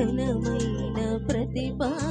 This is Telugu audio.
ఘనమైన ప్రతిపాదన